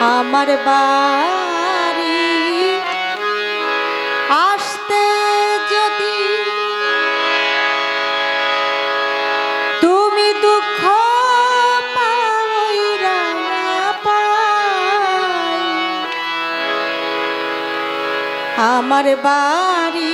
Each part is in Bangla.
আমার বাড়ি। আসতে যদি তুমি দুঃখ আমার বাড়ি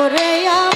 ওরে আমার